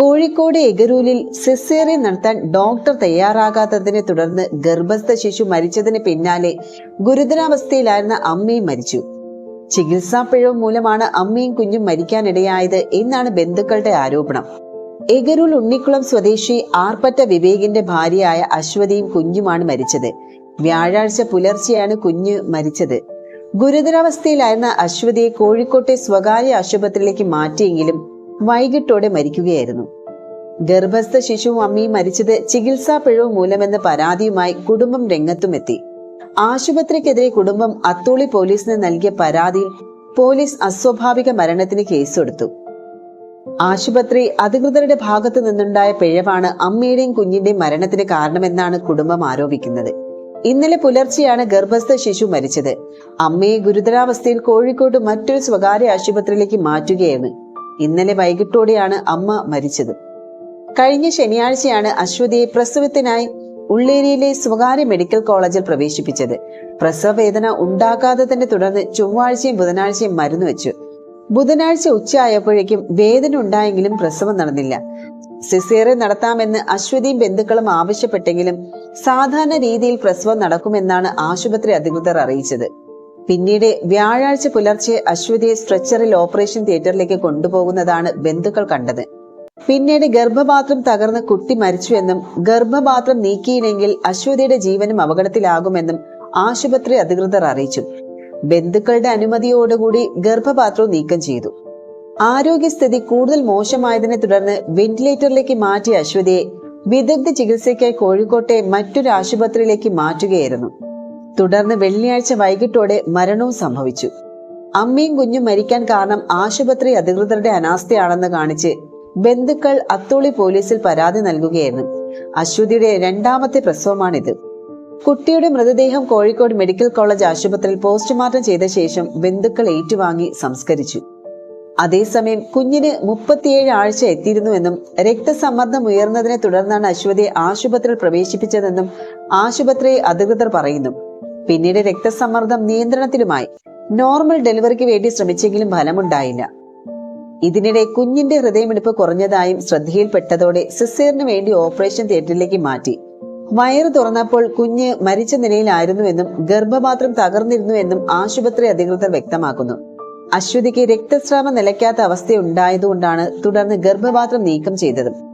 കോഴിക്കോട് എഗരൂലിൽ സിസേറിയൻ നടത്താൻ ഡോക്ടർ തയ്യാറാകാത്തതിനെ തുടർന്ന് ഗർഭസ്ഥ ശിശു മരിച്ചതിന് പിന്നാലെ ഗുരുതരാവസ്ഥയിലായിരുന്ന അമ്മയും മരിച്ചു. ചികിത്സാ പിഴവ് മൂലമാണ് അമ്മയും കുഞ്ഞും മരിക്കാനിടയായത് എന്നാണ് ബന്ധുക്കളുടെ ആരോപണം. എഗരൂൽ ഉണ്ണിക്കുളം സ്വദേശി ആർപ്പറ്റ വിവേകിന്റെ ഭാര്യയായ അശ്വതിയും കുഞ്ഞുമാണ് മരിച്ചത്. വ്യാഴാഴ്ച പുലർച്ചെയാണ് കുഞ്ഞ് മരിച്ചത്. ഗുരുതരാവസ്ഥയിലായിരുന്ന അശ്വതിയെ കോഴിക്കോട്ടെ സ്വകാര്യ ആശുപത്രിയിലേക്ക് മാറ്റിയെങ്കിലും വൈകിട്ടോടെ മരിക്കുകയായിരുന്നു. ഗർഭസ്ഥ ശിശുവും അമ്മയും മരിച്ചത് ചികിത്സാ പിഴവ് മൂലമെന്ന പരാതിയുമായി കുടുംബം രംഗത്തുമെത്തി. ആശുപത്രിക്കെതിരെ കുടുംബം അത്തോളി പോലീസിന് നൽകിയ പരാതിയിൽ പോലീസ് അസ്വാഭാവിക മരണത്തിന് കേസെടുത്തു. ആശുപത്രി അധികൃതരുടെ ഭാഗത്തു നിന്നുണ്ടായ പിഴവാണ് അമ്മയുടെയും കുഞ്ഞിന്റെയും മരണത്തിന് കാരണമെന്നാണ് കുടുംബം ആരോപിക്കുന്നത്. ഇന്നലെ പുലർച്ചെയാണ് ഗർഭസ്ഥ ശിശു മരിച്ചത്. അമ്മയെ ഗുരുതരാവസ്ഥയിൽ കോഴിക്കോട് മറ്റൊരു സ്വകാര്യ ആശുപത്രിയിലേക്ക് മാറ്റുകയായിരുന്നു ഇന്നലെ വൈകിട്ടോടെയാണ് അമ്മ മരിച്ചത്. കഴിഞ്ഞ ശനിയാഴ്ചയാണ് അശ്വതിയെ പ്രസവത്തിനായി ഉള്ളേരിയിലെ സ്വകാര്യ മെഡിക്കൽ കോളേജിൽ പ്രവേശിപ്പിച്ചത്. പ്രസവ വേദന ഉണ്ടാകാത്തതിനെ തുടർന്ന് ചൊവ്വാഴ്ചയും ബുധനാഴ്ചയും മരുന്ന് വെച്ചു. ബുധനാഴ്ച ഉച്ചയായപ്പോഴേക്കും വേദന ഉണ്ടായെങ്കിലും പ്രസവം നടന്നില്ല. സിസേറെ നടത്താമെന്ന് അശ്വതിയും ബന്ധുക്കളും ആവശ്യപ്പെട്ടെങ്കിലും സാധാരണ രീതിയിൽ പ്രസവം നടക്കുമെന്നാണ് ആശുപത്രി അധികൃതർ അറിയിച്ചത്. പിന്നീട് വ്യാഴാഴ്ച പുലർച്ചെ അശ്വതിയെ സ്ട്രെച്ചറിൽ ഓപ്പറേഷൻ തിയേറ്ററിലേക്ക് കൊണ്ടുപോകുന്നതാണ് ബന്ധുക്കൾ കണ്ടത്. പിന്നീട് ഗർഭപാത്രം തകർന്ന് കുട്ടി മരിച്ചുവെന്നും ഗർഭപാത്രം നീക്കിയില്ലെങ്കിൽ അശ്വതിയുടെ ജീവനും അപകടത്തിലാകുമെന്നും ആശുപത്രി അധികൃതർ അറിയിച്ചു. ബന്ധുക്കളുടെ അനുമതിയോടുകൂടി ഗർഭപാത്രവും നീക്കം ചെയ്തു. ആരോഗ്യസ്ഥിതി കൂടുതൽ മോശമായതിനെ തുടർന്ന് വെന്റിലേറ്ററിലേക്ക് മാറ്റിയ അശ്വതിയെ വിദഗ്ധ ചികിത്സയ്ക്കായി കോഴിക്കോട്ടെ മറ്റൊരു ആശുപത്രിയിലേക്ക് മാറ്റുകയായിരുന്നു. തുടർന്ന് വെള്ളിയാഴ്ച വൈകിട്ടോടെ മരണവും സംഭവിച്ചു. അമ്മയും കുഞ്ഞും മരിക്കാൻ കാരണം ആശുപത്രി അധികൃതരുടെ അനാസ്ഥയാണെന്ന് കാണിച്ച് ബന്ധുക്കൾ അത്തോളി പോലീസിൽ പരാതി നൽകുകയായിരുന്നു. അശ്വതിയുടെ രണ്ടാമത്തെ പ്രസവമാണിത്. കുട്ടിയുടെ മൃതദേഹം കോഴിക്കോട് മെഡിക്കൽ കോളേജ് ആശുപത്രിയിൽ പോസ്റ്റ്മോർട്ടം ചെയ്ത ശേഷം ബന്ധുക്കൾ ഏറ്റുവാങ്ങി സംസ്കരിച്ചു. അതേസമയം കുഞ്ഞിന് മുപ്പത്തിയേഴ് ആഴ്ച എത്തിയിരുന്നുവെന്നും രക്തസമ്മർദ്ദം ഉയർന്നതിനെ തുടർന്നാണ് അശ്വതിയെ ആശുപത്രിയിൽ പ്രവേശിപ്പിച്ചതെന്നും ആശുപത്രി അധികൃതർ പറയുന്നു. പിന്നീട് രക്തസമ്മർദ്ദം നിയന്ത്രണത്തിലുമായി നോർമൽ ഡെലിവറിക്ക് വേണ്ടി ശ്രമിച്ചെങ്കിലും ഫലമുണ്ടായില്ല. ഇതിനിടെ കുഞ്ഞിന്റെ ഹൃദയമിടിപ്പ് കുറഞ്ഞതായും ശ്രദ്ധയിൽപ്പെട്ടതോടെ സിസേറിന് വേണ്ടി ഓപ്പറേഷൻ തിയേറ്ററിലേക്ക് മാറ്റി. വയറ് തുറന്നപ്പോൾ കുഞ്ഞ് മരിച്ച നിലയിലായിരുന്നുവെന്നും ഗർഭപാത്രം തകർന്നിരുന്നുവെന്നും ആശുപത്രി അധികൃതർ വ്യക്തമാക്കുന്നു. അശ്വതിക്ക് രക്തസ്രാവം നിലയ്ക്കാത്ത അവസ്ഥയുണ്ടായതുകൊണ്ടാണ് തുടർന്ന് ഗർഭപാത്രം നീക്കം ചെയ്തത്.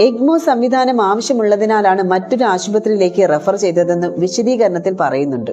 എഗ്മോ സംവിധാനം ആവശ്യമുള്ളതിനാലാണ് മറ്റൊരു ആശുപത്രിയിലേക്ക് റെഫർ ചെയ്തതെന്ന് വിശദീകരണത്തിൽ പറയുന്നുണ്ട്.